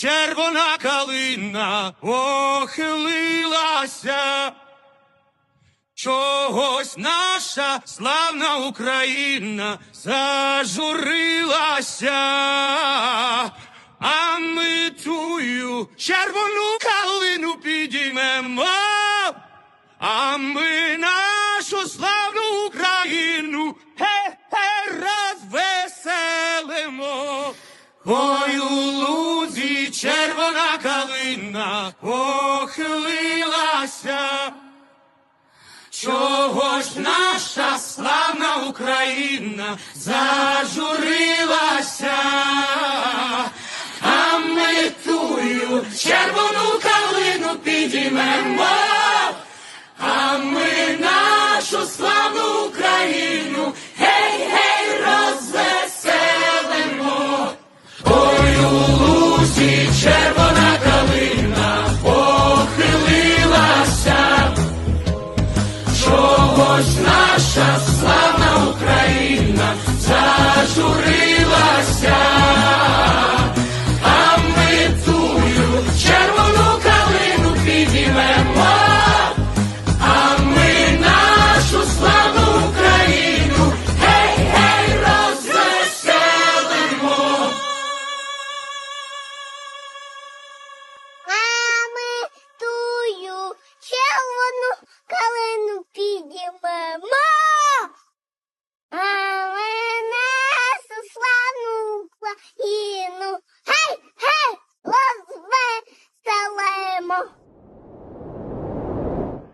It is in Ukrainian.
червона калина похилилася. Чогось наша славна Україна зажурилася, а ми тую червону калину підіймемо, а ми нашу славну Україну розвеселимо. Ой, червона калина похилилася. Чого ж наша славна Україна зажурилася, а ми тую червону лузі червона калина похилилася. Чого ж наша славна